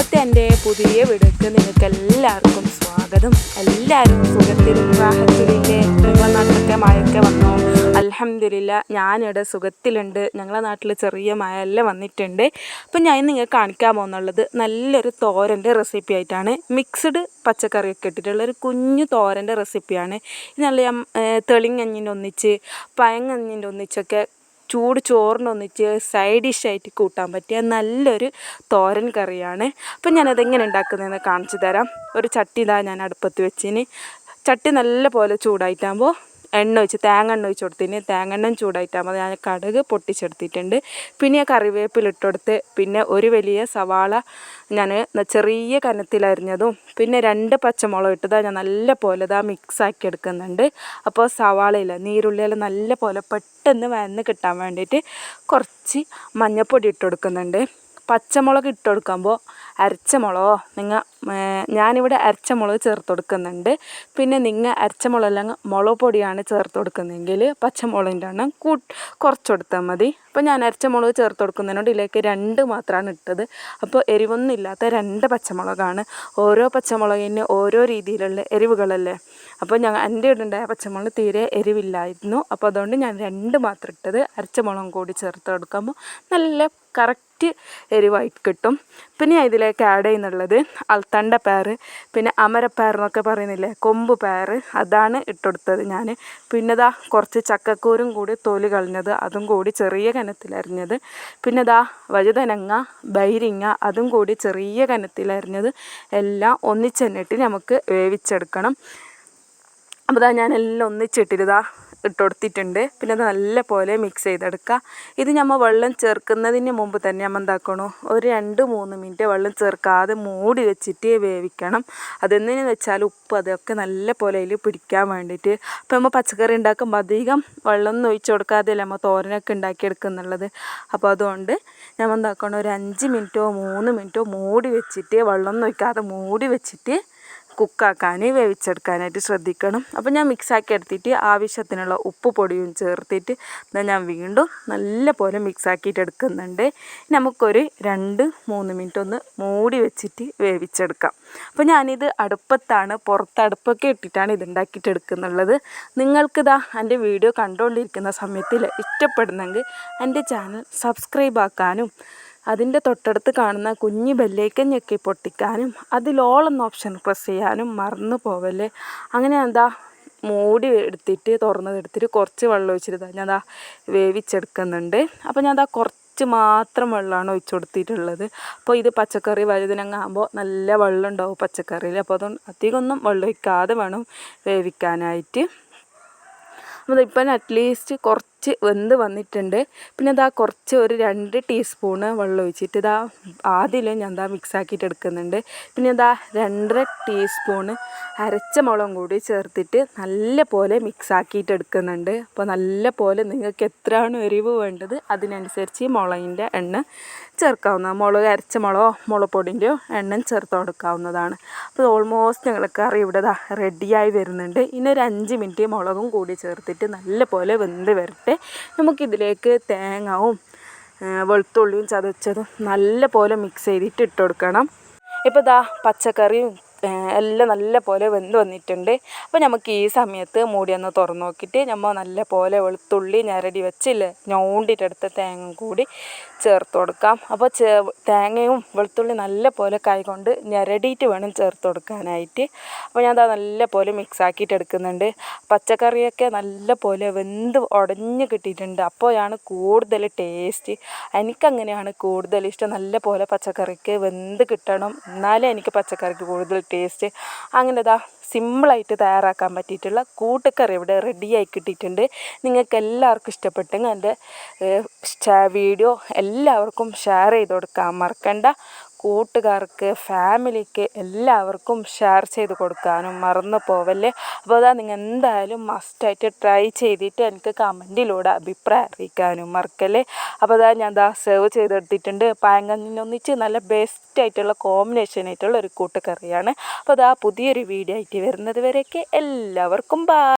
ഇന്നത്തെ എന്റെ പുതിയ വീടൊക്കെ നിങ്ങൾക്ക് എല്ലാവർക്കും സ്വാഗതം. എല്ലാവരും സുഖത്തിലും റാഹത്തിലില്ലേ? നിങ്ങളെ നാട്ടിലൊക്കെ മഴയൊക്കെ വന്നോ? അലഹമില്ല ഞാനിവിടെ സുഖത്തിലുണ്ട്. ഞങ്ങളെ നാട്ടിൽ ചെറിയ മഴയെല്ലാം വന്നിട്ടുണ്ട്. അപ്പം ഞാൻ നിങ്ങൾക്ക് കാണിക്കാൻ പോകുന്നുള്ളത് നല്ലൊരു തോരന്റെ റെസിപ്പി ആയിട്ടാണ്. മിക്സ്ഡ് പച്ചക്കറിയൊക്കെ ഇട്ടിട്ടുള്ള ഒരു കുഞ്ഞു തോരന്റെ റെസിപ്പിയാണ് നല്ല തെളിങ്ങഞ്ഞിന്റെ ഒന്നിച്ച് പയങ്ങഞ്ഞിന്റെ ഒന്നിച്ചൊക്കെ ചൂട് ചോറിനൊന്നിച്ച് സൈഡ് ഡിഷായിട്ട് കൂട്ടാൻ പറ്റിയ നല്ലൊരു തോരൻ കറിയാണ്. അപ്പം ഞാനതെങ്ങനെ ഉണ്ടാക്കുന്നതെന്ന് കാണിച്ചു തരാം. ഒരു ചട്ടി ഇതാ ഞാൻ അടുപ്പത്ത് വെച്ചിന്. ചട്ടി നല്ല പോലെ ചൂടായിട്ടാകുമ്പോൾ എണ്ണ ഒഴിച്ച് തേങ്ങ എണ്ണ ഒഴിച്ച് കൊടുത്തിന്. തേങ്ങ എണ്ണ മതി. ഞാൻ കടുക് പൊട്ടിച്ചെടുത്തിട്ടുണ്ട്. പിന്നെ ഞാൻ കറിവേപ്പില ഇട്ടുകൊടുത്ത് പിന്നെ ഒരു വലിയ സവാള ഞാൻ ചെറിയ കനത്തിലരിഞ്ഞതും പിന്നെ രണ്ട് പച്ചമുളക് ഇട്ടതാ ഞാൻ നല്ല പോലെ ഇതാ മിക്സാക്കി എടുക്കുന്നുണ്ട്. അപ്പോൾ സവാളയിൽ നീരുള്ളിയിൽ നല്ല പോലെ പെട്ടെന്ന് വന്ന് കിട്ടാൻ വേണ്ടിയിട്ട് കുറച്ച് മഞ്ഞൾപ്പൊടി ഇട്ട് കൊടുക്കുന്നുണ്ട്. പച്ചമുളക് ഇട്ട് കൊടുക്കുമ്പോൾ അരച്ച മുളകോ നിങ്ങൾ ഞാനിവിടെ അരച്ച മുളക് ചേർത്ത് കൊടുക്കുന്നുണ്ട് പിന്നെ നിങ്ങൾ അരച്ച മുളകല്ലെങ്കിൽ മുളക് പൊടിയാണ് ചേർത്ത് കൊടുക്കുന്നതെങ്കിൽ പച്ചമുളകിന്റെ എണ്ണം കൂ കുറച്ച് കൊടുത്താൽ മതി. അപ്പോൾ ഞാൻ അരച്ച മുളക് ചേർത്ത് കൊടുക്കുന്നതിനോട് ഇതിലേക്ക് രണ്ട് മാത്രമാണ് ഇട്ടത്. അപ്പോൾ എരിവൊന്നും ഇല്ലാത്ത രണ്ട് പച്ചമുളകാണ്. ഓരോ പച്ചമുളകിന് ഓരോ രീതിയിലുള്ള എരിവുകളല്ലേ? അപ്പോൾ ഞാൻ എന്റെ ഇവിടെ ഉണ്ടായ പച്ചമുളക് തീരെ എരിവില്ലായിരുന്നു. അപ്പോൾ അതുകൊണ്ട് ഞാൻ രണ്ട് മാത്രം ഇട്ടത്. അരച്ച മുളകും കൂടി ചേർത്ത് കൊടുക്കുമ്പോൾ നല്ല കറക്റ്റ് എരിവായിട്ട് കിട്ടും. പിന്നെ ഇതിലേക്ക് ആഡ് ചെയ്യുന്നുള്ളത് അൽത്തണ്ട പയർ പിന്നെ അമരപ്പയർ എന്നൊക്കെ പറയുന്നില്ലേ കൊമ്പ് പയർ അതാണ് ഇട്ടെടുത്തത് ഞാൻ പിന്നെ ഇതാ കുറച്ച് ചക്കക്കൂരും കൂടി തൊലി കളഞ്ഞത് അതും കൂടി ചെറിയ കനത്തിലരിഞ്ഞത് പിന്നെ ഇതാ വഴുതനങ്ങ ബൈരിങ്ങ അതും കൂടി ചെറിയ കനത്തിലരിഞ്ഞത് എല്ലാം ഒന്നിച്ചെന്നിട്ട് നമുക്ക് വേവിച്ചെടുക്കണം. അപ്പോൾ ഇതാ ഞാൻ എല്ലാം ഒന്നിച്ചിട്ടിരുതാ ഇട്ട് കൊടുത്തിട്ടുണ്ട് പിന്നെ അത് നല്ല പോലെ മിക്സ് ചെയ്തെടുക്കുക ഇത് നമ്മൾ വെള്ളം ചേർക്കുന്നതിന് മുമ്പ് തന്നെ നമ്മൾ എന്താക്കണം? ഒരു രണ്ട് മൂന്ന് മിനിറ്റ് വെള്ളം ചേർക്കാതെ മൂടി വെച്ചിട്ട് വേവിക്കണം. അതെന്തിനു വെച്ചാൽ ഉപ്പ് അതൊക്കെ നല്ല പോലെ അതിൽ പിടിക്കാൻ വേണ്ടിയിട്ട്. അപ്പോൾ നമ്മൾ പച്ചക്കറി ഉണ്ടാക്കുമ്പോൾ അധികം വെള്ളം ഒന്നും ഒഴിച്ച് കൊടുക്കാതെയല്ല നമ്മൾ തോരനൊക്കെ ഉണ്ടാക്കിയെടുക്കുന്നുള്ളത് അപ്പോൾ അതുകൊണ്ട് നമ്മൾ എന്താക്കണം? ഒരു അഞ്ച് മിനിറ്റോ മൂന്ന് മിനിറ്റോ മൂടി വെച്ചിട്ട് വെള്ളം ഒന്നും ഒഴിക്കാതെ മൂടി വെച്ചിട്ട് കുക്കാക്കാൻ വേവിച്ചെടുക്കാനായിട്ട് ശ്രദ്ധിക്കണം. അപ്പോൾ ഞാൻ മിക്സാക്കി എടുത്തിട്ട് ആവശ്യത്തിനുള്ള ഉപ്പ് പൊടിയും ചേർത്തിട്ട് ഞാൻ വീണ്ടും നല്ല പോലെ മിക്സാക്കിയിട്ട് എടുക്കുന്നുണ്ട്. നമുക്കൊരു രണ്ട് മൂന്ന് മിനിറ്റ് ഒന്ന് മൂടി വെച്ചിട്ട് വേവിച്ചെടുക്കാം. അപ്പോൾ ഞാനിത് അടുപ്പത്താണ് പുറത്ത് അടുപ്പൊക്കെ ഇട്ടിട്ടാണ് ഇത് ഉണ്ടാക്കിയിട്ട് എടുക്കുന്നുള്ളത്. നിങ്ങൾക്കിതാ എന്റെ വീഡിയോ കണ്ടുകൊണ്ടിരിക്കുന്ന സമയത്തിൽ ഇഷ്ടപ്പെടുന്നെങ്കിൽ എന്റെ ചാനൽ സബ്സ്ക്രൈബ് ആക്കാനും അതിന്റെ തൊട്ടടുത്ത് കാണുന്ന കുഞ്ഞു ബെല്ലേക്കൻ ഞെക്കി പൊട്ടിക്കാനും അതിലോളെന്ന ഓപ്ഷൻ പ്രസ് ചെയ്യാനും മറന്നു പോവല്ലേ. അങ്ങനെ എന്താ മൂടി എടുത്തിട്ട് തുറന്നത് എടുത്തിട്ട് കുറച്ച് വെള്ളം ഒഴിച്ചിട്ട് ഞാൻ അതാ വേവിച്ചെടുക്കുന്നുണ്ട്. അപ്പോൾ ഞാൻ അതാ കുറച്ച് മാത്രം വെള്ളമാണ് ഒഴിച്ചു കൊടുത്തിട്ടുള്ളത് അപ്പോൾ ഇത് പച്ചക്കറി വഴുതിനങ്ങാകുമ്പോൾ നല്ല വെള്ളം ഉണ്ടാവും പച്ചക്കറിയിൽ. അപ്പോൾ അതുകൊണ്ട് അധികമൊന്നും വെള്ളം ഒഴിക്കാതെ വേണം വേവിക്കാനായിട്ട്. അപ്പോൾ ഇപ്പം അറ്റ്ലീസ്റ്റ് കുറച്ച് വെന്ത് വന്നിട്ടുണ്ട്. പിന്നെ ഇതാ കുറച്ച് ഒരു രണ്ട് ടീസ്പൂണ് വെള്ളം ഒഴിച്ചിട്ട് ഇതാ ആദ്യം ഞാൻ ഇതാ മിക്സ് ആക്കിയിട്ട് എടുക്കുന്നുണ്ട്. പിന്നെ ഇതാ രണ്ടര ടീസ്പൂണ് അരച്ച മുളകും കൂടി ചേർത്തിട്ട് നല്ല പോലെ മിക്സ് ആക്കിയിട്ട് എടുക്കുന്നുണ്ട്. അപ്പോൾ നല്ല പോലെ നിങ്ങൾക്ക് എത്രയാണ് എരിവ് വേണ്ടത് അതിനനുസരിച്ച് മുളകിന്റെ എണ്ണ ചേർക്കാവുന്ന മുളക് അരച്ച മുളകോ മുളപ്പൊടിന്റെയോ എണ്ണം ചേർത്ത് കൊടുക്കാവുന്നതാണ്. അപ്പോൾ ഓൾമോസ്റ്റ് ഞങ്ങൾ കറി ഇവിടെ റെഡിയായി വരുന്നുണ്ട്. ഇനി ഒരു അഞ്ച് മിനിറ്റ് മുളകും കൂടി ചേർത്തിട്ട് നല്ല പോലെ വെന്ത് വരട്ടെ. നമുക്കിതിലേക്ക് തേങ്ങവും വെളുത്തുള്ളിയും ചതച്ചതും നല്ല പോലെ മിക്സ് ചെയ്തിട്ട് ഇട്ട് കൊടുക്കണം. ഇപ്പോൾ ഇതാ പച്ചക്കറിയും എല്ലാം നല്ല പോലെ വെന്ത് വന്നിട്ടുണ്ട്. അപ്പോൾ നമുക്ക് ഈ സമയത്ത് മൂടി ഒന്ന് തുറന്ന് നോക്കിയിട്ട് നമ്മൾ നല്ല പോലെ വെളുത്തുള്ളി ഞരടി വെച്ചില്ലേ ഞോണ്ടിട്ടെടുത്ത തേങ്ങ കൂടി ചേർത്ത് കൊടുക്കാം. അപ്പോൾ ചേ തേങ്ങയും വെളുത്തുള്ളി നല്ല പോലെ കൈകൊണ്ട് ഞരടിയിട്ട് വേണം ചേർത്ത് കൊടുക്കാനായിട്ട്. അപ്പോൾ ഞാൻ നല്ല പോലെ മിക്സ് ആക്കിയിട്ട് എടുക്കുന്നുണ്ട്. പച്ചക്കറിയൊക്കെ നല്ല പോലെ വെന്ത് ഉടഞ്ഞ് കിട്ടിയിട്ടുണ്ട്. അപ്പോഴാണ് കൂടുതൽ ടേസ്റ്റ് എനിക്കങ്ങനെയാണ് കൂടുതൽ ഇഷ്ടം. നല്ല പോലെ പച്ചക്കറിക്ക് വെന്ത് കിട്ടണം. എന്നാലേ എനിക്ക് പച്ചക്കറിക്ക് കൂടുതൽ ടേസ്റ്റ് അങ്ങനെ ഇതാ സിമ്പിളായിട്ട് തയ്യാറാക്കാൻ പറ്റിയിട്ടുള്ള കൂട്ടുകറി ഇവിടെ റെഡിയായി കിട്ടിയിട്ടുണ്ട്. നിങ്ങൾക്ക് എല്ലാവർക്കും ഇഷ്ടപ്പെട്ടെങ്കിൽ എന്റെ വീഡിയോ എല്ലാവർക്കും ഷെയർ ചെയ്ത് കൊടുക്കാൻ മറക്കണ്ട. കൂട്ടുകാർക്ക് ഫാമിലിക്ക് എല്ലാവർക്കും ഷെയർ ചെയ്ത് കൊടുക്കാനും മറന്നു പോവല്ലേ? അപ്പോൾ അതാ നിങ്ങൾ എന്തായാലും മസ്റ്റായിട്ട് ട്രൈ ചെയ്തിട്ട് എനിക്ക് കമന്റിലൂടെ അഭിപ്രായം അറിയിക്കാനും മറക്കല്ലേ? അപ്പോൾ അതാ ഞാൻ ദാ സെർവ് ചെയ്തെടുത്തിട്ടുണ്ട്. പായങ്കഞ്ഞിനൊന്നിച്ച് നല്ല ബെസ്റ്റ് ആയിട്ടുള്ള കോമ്പിനേഷൻ ആയിട്ടുള്ള ഒരു കൂട്ടുകറിയാണ്. അപ്പോൾ അതാ പുതിയൊരു വീഡിയോ ആയിട്ട് വരുന്നത് വരെയൊക്കെ എല്ലാവർക്കും ബാ